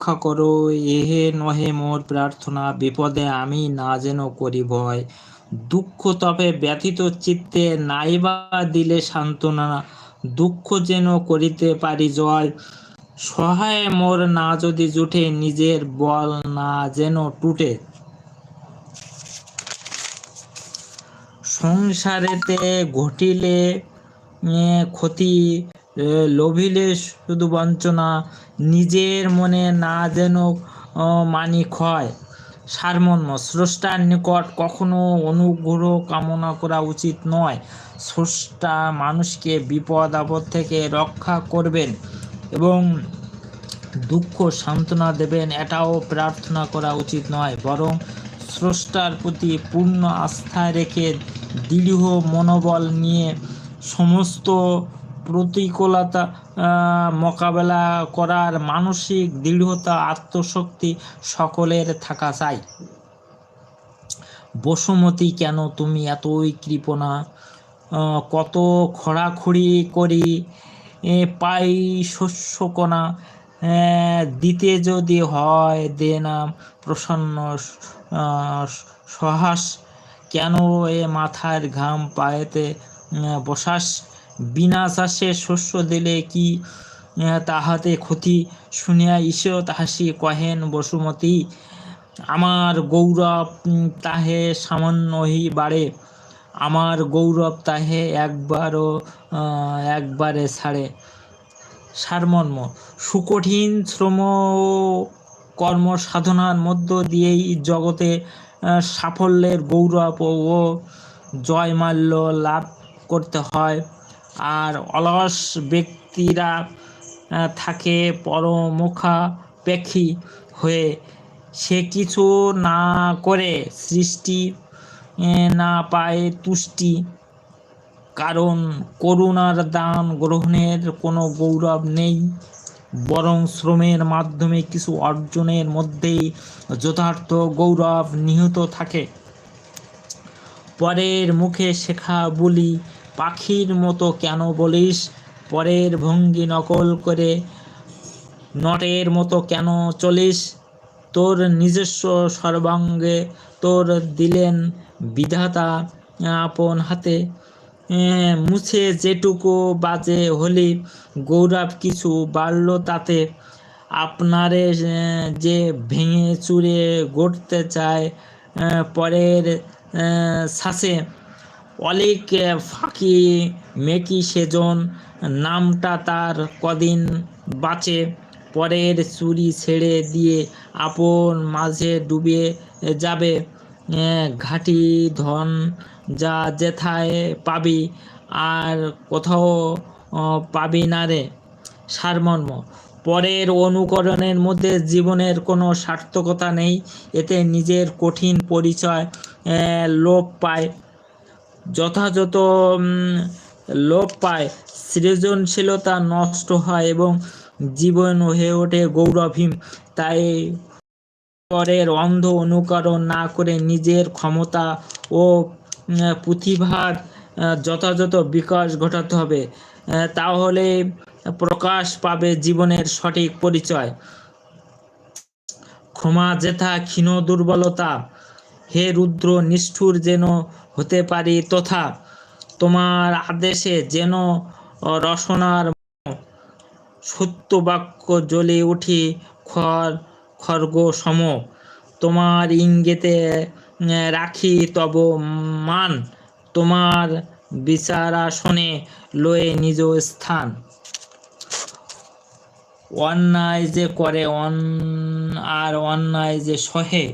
রক্ষা করো এহে নহে মোর প্রার্থনা, বিপদে আমি না যেন করি ভয়। দুঃখ তবে ব্যথিত চিত্তে নাইবা দিলে সান্ত্বনা, দুঃখ যেন করিতে পারি জয়। সহায় মোর না যদি জুটে, নিজের বল না যেন টুটে। সংসারেতে ঘটিলে ক্ষতি লোভিলে শুধু বঞ্চনা, নিজের মনে না যেন মানি ক্ষয় সারমর্ম, স্রষ্টার নিকট কখনো অনুগ্রহ কামনা করা উচিত নয়। স্রষ্টা মানুষকে বিপদ আপদ থেকে রক্ষা করবেন এবং দুঃখ সান্ত্বনা দেবেন, এটাও প্রার্থনা করা উচিত নয়। বরং স্রষ্টার প্রতি পূর্ণ আস্থা রেখে দৃঢ় মনোবল নিয়ে সমস্ত প্রতিকূলতা মোকাবেলা করার মানসিক দৃঢ়তা আত্মশক্তি সকলের থাকা চাই। বসুমতী কেন তুমি এতই কৃপণা? কত খড়াখড়ি করি পাই শস্যকণা আহ, দিতে যদি হয় দে না প্রসন্ন সহাস কেন এ মাথার ঘাম পায়েতে বসাস? বিনা চাষে শস্য দিলে কি তাহাতে ক্ষতি? শুনিয়া ঈশ্বর হাসি কহেন, বসুমতী, আমার গৌরব তাহে সামান্যই বাড়ে। আমার গৌরব তাহে একবারও একবারে ছাড়ে। সারমর্ম, সুকঠিন শ্রম কর্ম সাধনার মধ্য দিয়েই জগতে সাফল্যের গৌরব ও জয়মাল্য লাভ করতে হয়। আর অলস ব্যক্তিরা থাকে পরমুখাপেক্ষী হয়ে। সে কিছু না করে সৃষ্টি না পায় তুষ্টি। কারণ করুণার দান গ্রহণের কোনো গৌরব নেই, বরং শ্রমের মাধ্যমে কিছু অর্জনের মধ্যেই যথার্থ গৌরব নিহিত থাকে। পরের মুখে শেখা বলি পাখির মতো কেন বলিস? পরের ভঙ্গি নকল করে নটের মতো কেন চলিস? তোর নিজস্ব সর্বাঙ্গে তোর দিলেন বিধাতা আপন হাতে। মুছে যেটুকু বাজে হলি, গৌরব কিছু বাড়ল তাতে। আপনারে যে ভেঙে চুরে গড়তে চায় পরের শ্বাসে অলিক ফাঁকি, মেকি সেজন, নামটা তার কদিন বাঁচে, পরের চুরি ছেড়ে দিয়ে আপন মাঝে ডুবে যাবে। ঘাটি, ধন যা যেথায় পাবি আর কোথাও পাবি না রে। সারমর্ম, পরের অনুকরণের মধ্যে জীবনের কোনো সার্থকতা নেই, এতে নিজের কঠিন পরিচয় লোপ পায়। যথাযথ লোপ পায়। সৃজনশীলতা নষ্ট হয় এবং জীবন হয়ে ওঠে গৌরবহীন। তাই পরের অন্ধ অনুকরণ না করে নিজের ক্ষমতা ও প্রতিভার যথাযথ বিকাশ ঘটাতে হবে। তাহলে প্রকাশ পাবে জীবনের সঠিক পরিচয়। ক্ষমা, যেথা ক্ষীণ দুর্বলতা, হে রুদ্র, নিষ্ঠুর যেন হতে পারি তথা তোমার আদেশে যেন রসনার সত্য বাক্য জ্বলে উঠি খর খর্গ সম তোমার ইঙ্গিতে রাখি তব মান। তোমার বিচারাসনে লয়ে নিজ স্থান। অন্যায় যে করে অন আর অন্যায় যে সহে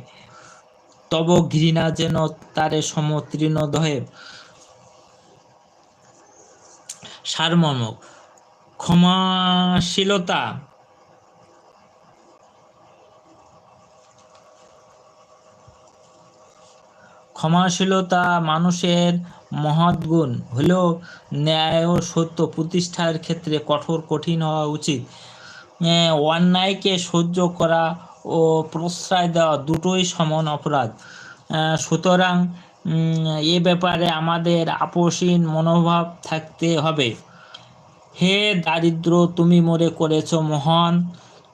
তব ঘৃণা যেন তারে সমতৃণ দহে সারমর্ম ক্ষমাশীলতা। ক্ষমাশীলতা মানুষের মহৎ গুণ। হলেও ন্যায় ও সত্য প্রতিষ্ঠার ক্ষেত্রে কঠোর, কঠিন হওয়া উচিত। অন্যায়কে সহ্য করা ও প্রশ্রয় দেওয়া দুটোই সমান অপরাধ। সুতরাং এ ব্যাপারে আমাদের আপোষহীন মনোভাব থাকতে হবে। হে দারিদ্র, তুমি মোরে করেছ মহান।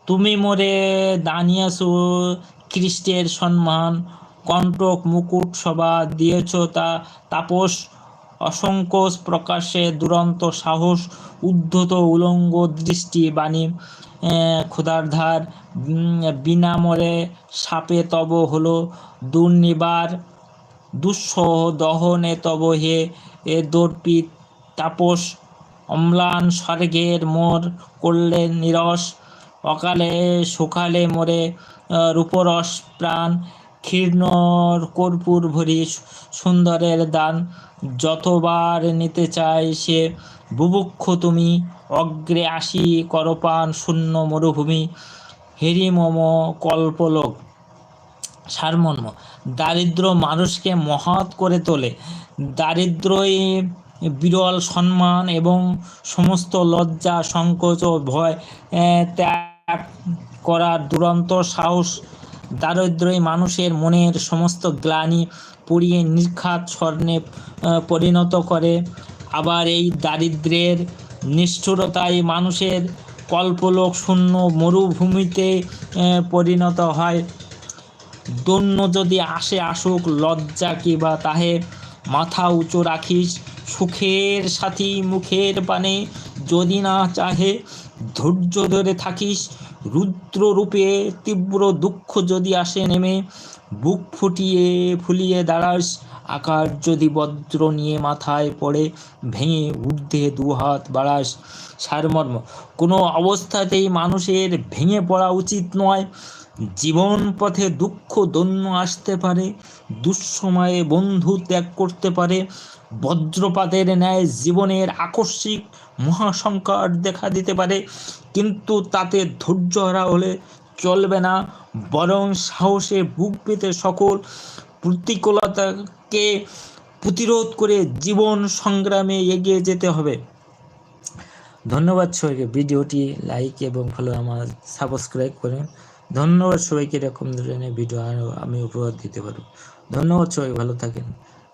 তুমি মোরে দানিয়াসু খ্রিস্টের সম্মান। কণ্টক মুকুট সভা দিয়েছ তা তাপস অসংকোচ প্রকাশে দুরন্ত সাহস, উদ্ধত উলঙ্গ দৃষ্টি বাণী ক্ষুধারধার বিনামরে সাপে তব হলো, দুর্নিবার, দুঃসহ দহনে তব হে, এ দর্পিত তাপস, অম্লান স্বর্গের মোর করলে নিরস, অকালে সকালে মোরে রূপরস প্রাণ ক্ষীর্ণ কর্পূর ভরি সুন্দরের দান। যতবার নিতে চাই সে, বুভুক্ষ তুমি, অগ্রে আসি করপান শূন্য মরুভূমি। হেরি মম কল্পলোক, সারমর্ম, দারিদ্র মানুষকে মহৎ করে তোলে। দারিদ্রই বিরল সম্মান এবং সমস্ত লজ্জা, সংকোচ ও ভয় ত্যাগ করার দুরন্ত সাহস দারিদ্রই মানুষের মনের সমস্ত গ্লানি পুড়িয়ে নির্ঘাত স্বর্ণে পরিণত করে। আবার এই দারিদ্র্যের নিষ্ঠুরতাই মানুষের কল্পলোক শূন্য মরুভূমিতে পরিণত হয়। দৈন্য যদি আসে আসুক লজ্জা কিবা তাহে? মাথা উঁচু রাখিস সুখের সাথী মুখের পানে যদি না চাহে ধৈর্য ধরে থাকিস রুদ্র রূপে তীব্র দুঃখ যদি আসে নেমে, বুক ফুটিয়ে ফুলিয়ে দাঁড়াস, আকার যদি বজ্র নিয়ে মাথায় পড়ে, ভেঙে ঊর্ধ্বে দুহাত বাড়াস। সারমর্ম, কোনো অবস্থাতেই মানুষের ভেঙে পড়া উচিত নয়। জীবন পথে দুঃখ দৈন্য আসতে পারে, দুঃসময়ে বন্ধু ত্যাগ করতে পারে। বজ্রপাতের ন্যায় জীবনের আকস্মিক মহাসংকট দেখা দিতে পারে, কিন্তু তাতে ধৈর্য হারা হলে চলবে না। বরং সাহসে বুক পেতে সকল প্রতিকূলতাকে প্রতিরোধ করে জীবন সংগ্রামে এগিয়ে যেতে হবে। ধন্যবাদ সবাইকে। ভিডিওটি লাইক এবং ফলো আমার সাবস্ক্রাইব করেন। ধন্যবাদ সবাইকে। এরকম ধরনের ভিডিও আরও আমি উপহার দিতে পারব। ধন্যবাদ সবাই। ভালো থাকেন।